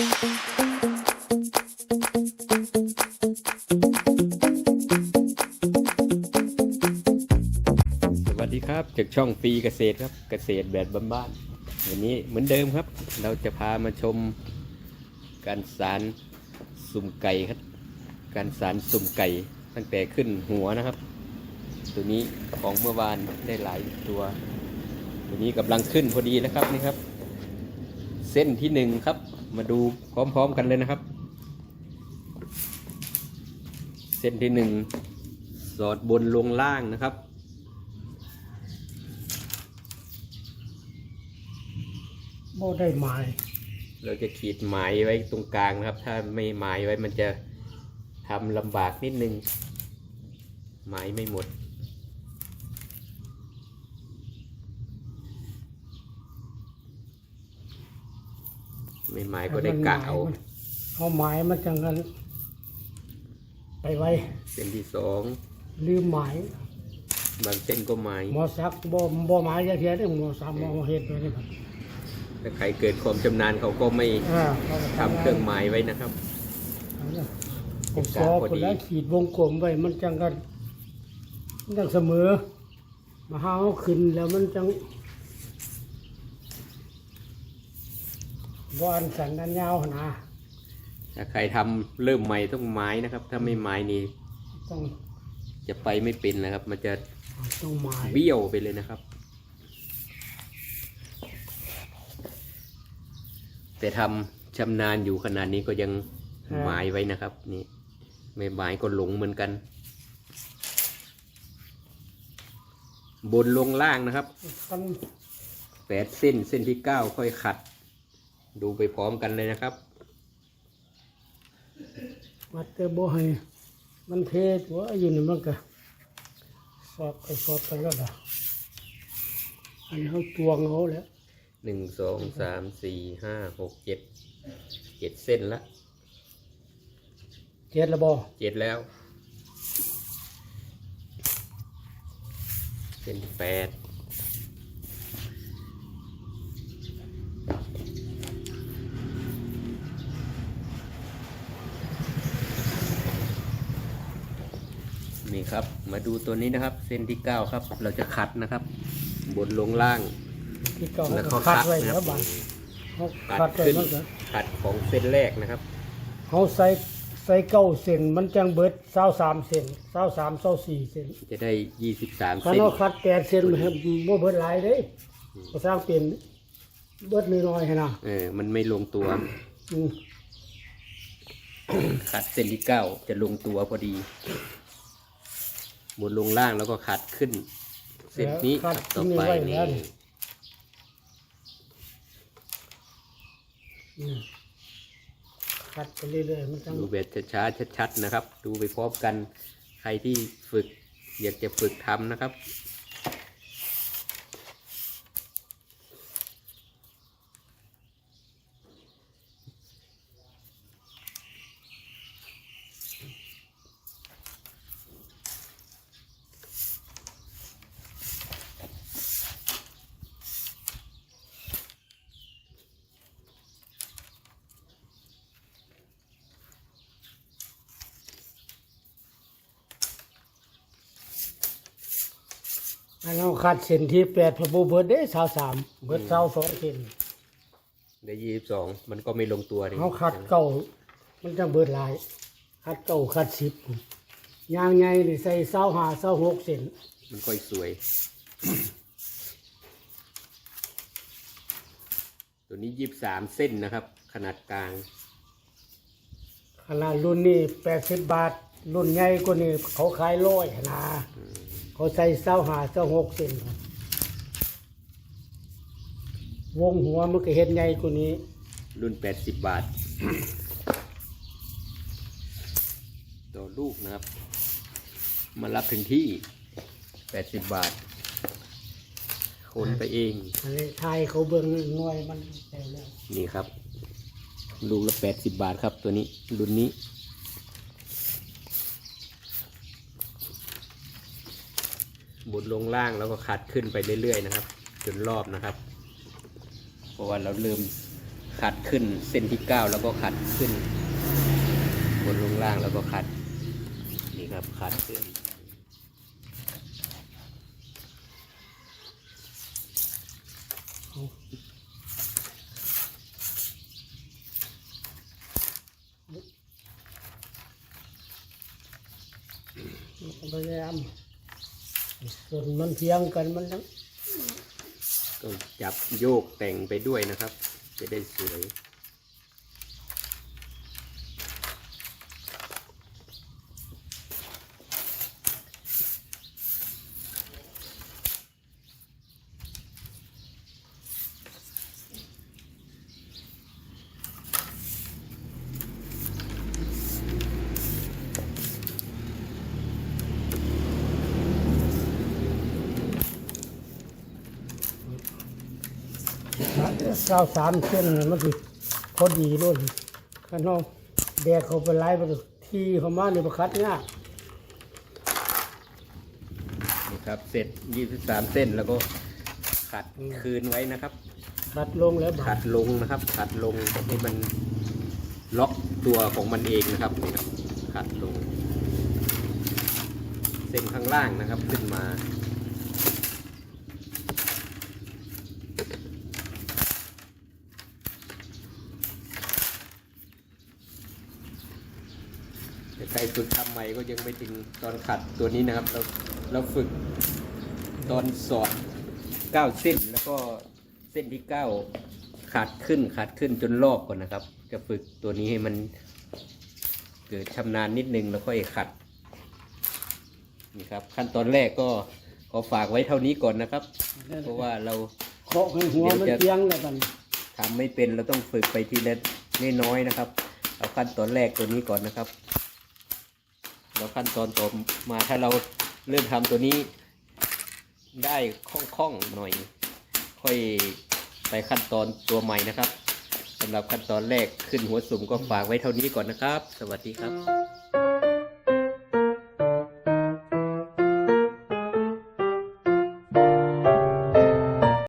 สวัสดีครับจากช่องฟรีเกษตรครับเกษตรแบบบ้านๆวันนี้เหมือนเดิมครับ เราจะพามาชมการสารสุ่มไก่ครับ การสารสุ่มไก่ตั้งแต่ขึ้นหัวนะครับ ตัวนี้ของเมื่อวานได้หลายตัวตัวนี้กำลังขึ้นพอดีนะครับนี่ครับ เส้นที่หนึ่งครับ มาดูพร้อมๆกันเลยนะครับ เส้นที่หนึ่งสอดบนลงล่างนะครับ บ่ได้หมายเราจะขีดหมายไว้ตรงกลางนะครับ ถ้าไม่หมายไว้มันจะทำลำบากนิดนึง หมายไม่หมด ไม่หมายก็ได้กะเอาเอาหมายมันจังกันไปไว้เส้นที่สองลืมหมายบางเส้นก็หมายหมอสักบ่บ่หมายจะเทียได้หมอสามหมอเฮ็ดไปนี่ครับถ้าใครเกิดความชำนาญเขาก็ไม่อ่าเขาก็ทำเครื่องหมายไว้นะครับผมสอบคนแล้วขีดวงกลมไว้มันจังกันมันจังเสมอมาหาเอาขึ้นแล้วมันจัง บ่อันสันอันยาวนะถ้าใครทำเริ่มใหม่ต้องหมายนะครับ ถ้าไม่หมายนี่ต้องจะไปไม่เป็นนะครับ มันจะต้องหมายเบี้ยวไปเลยนะครับ แต่ทำชำนาญอยู่ขนาดนี้ก็ยังหมายไว้นะครับ นี่ไม่หมายก็หลงเหมือนกัน บนลงล่างนะครับกันแปดเส้นเส้นที่เก้าค่อยขัด ดูไปพร้อมกันเลยนะครับ วัดแต่บ่ให้มันเทตัวอยู่นี่มันก็สอบไปสอบไปแล้วล่ะอันนี้เขาตวงเอาแล้วหนึ่งสองสามสี่ห้าหกเจ็ดเจ็ดเส้นละเจ็ดละบ่เจ็ดแล้ว เส้นที่แปด นี่ครับ มาดูตัวนี้นะครับ เส้นที่เก้าครับ เราจะขัดนะครับ บนลงล่าง ที่เก่าแล้วเขาเขาคัดคัดไว้นะคแล้รัวบบัดเขาขัคัดดไว้ขึ้นมันก็ขัดของเส้นแรกนะครับ เขาใส่ใส่เก้าเซนมันจังเบิดเศร้าสามเซนเศร้าสามเศร้าสี่เซนจะได้ยี่สิบสามคันเส้น เขาคัดแปดเซนมันบ่เบิดหลายเด้เขาสร้างเป็นเบิดน้อยๆให้นะเออ มันไม่ลงตัว อืมขัดเส้นที่เก้าจะลงตัวพอดี บนลงล่างแล้วก็ขัดขึ้น เส้นนี้คัดขัดต่อที่ไปไว้นี่แล้วนี่อืมคัดไปเรื่อยๆมันจังดูแบบช้าๆชัดๆนะครับ ดูไปพร้อมกันใครที่ฝึก อยากจะฝึกทำนะครับ อันเราคัดเส้นที่แปดพอบ่เบิดเด้สาวสามเบิดสาวสองเส้นได้ยี่สิบสองมันก็ไม่ลงตัวนี่เขาคัดเก่ามันจังเบิดหลาย คัดเก่าคัดสิบยางใหญ่นี่ใส่สาวห้าสาวหกเส้นมันค่อยสวย ตัวนี้ยี่สิบสามเส้นนะครับ ขนาดกลางขนาดรุ่นนี้แปดสิบบาท รุ่นใหญ่กว่านี้เขาขายร้อยนะ เขาใส่สาวห้าสาวหกเส้นครับวงหัวมันก็เห็นใหญ่กว่านี้รุ่นแปดสิบบาท ต่อลูกนะครับ มารับถึงที่แปดสิบบาท คนไปเอง อันนี้ไทยเขาเบิ่งหน่วยมันแต่แล้วนี่ครับ ลูกละแปดสิบบาทครับตัวนี้ รุ่นนี้ บดลงล่างแล้วก็ขัดขึ้นไปเรื่อยๆนะครับ จนรอบนะครับ เพราะว่าเราเริ่มขัดขึ้นเส้นที่เก้าแล้วก็ขัดขึ้นบนลงล่างแล้วก็ขัดนี่ครับขัดขึ้นพยายาม ส่วนมันเทียงกันมันทั้งต้องจับโยกแต่งไปด้วยนะครับ จะได้สวย เศร้าสามเส้นน่ะมันคือพอดีด้วยข้างนอกแดกเขาไปไล่ไปดูที่เขามาเนี่ยประคัดเนี่ยากนี่ครับ เสร็จ23เส้นแล้วก็ขัดคืนไว้นะครับ ขัดลงแล้วบาขัดดลงนะครับ ขัดลงให้มันล็อกตัวของมันเองนะครับนี่ครับขัดลง เส้นข้างล่างนะครับขึ้นมา ใครฝึกทำใหม่ก็ยังไม่ถึงตอนขัดตัวนี้นะครับ เราเราฝึกตอนสอดเก้าเส้นแล้วก็เส้นที่เก้าขัดขึ้นขัดขึ้นจนรอบก่อนนะครับ จะฝึกตัวนี้ให้มันเกิดชำนาญนิดนึงแล้วค่อยขัดนี่ครับ ขั้นตอนแรกก็ขอฝากไว้เท่านี้ก่อนนะครับ เพราะว่าเราเคาะให้หัวมันเดี๋ยวจะเทียงแล้วกันทำไม่เป็นเราต้องฝึกไปทีละน้อยๆนะครับ เอาขั้นตอนแรกตัวนี้ก่อนนะครับ แล้วขั้นตอนต่อมาถ้าเราเริ่มทำตัวนี้ได้คล่องๆหน่อย ค่อยไปขั้นตอนตัวใหม่นะครับสำหรับขั้นตอนแรกขึ้นหัวสุ่มก็ฝากไว้เท่านี้ก่อนนะครับ สวัสดีครับ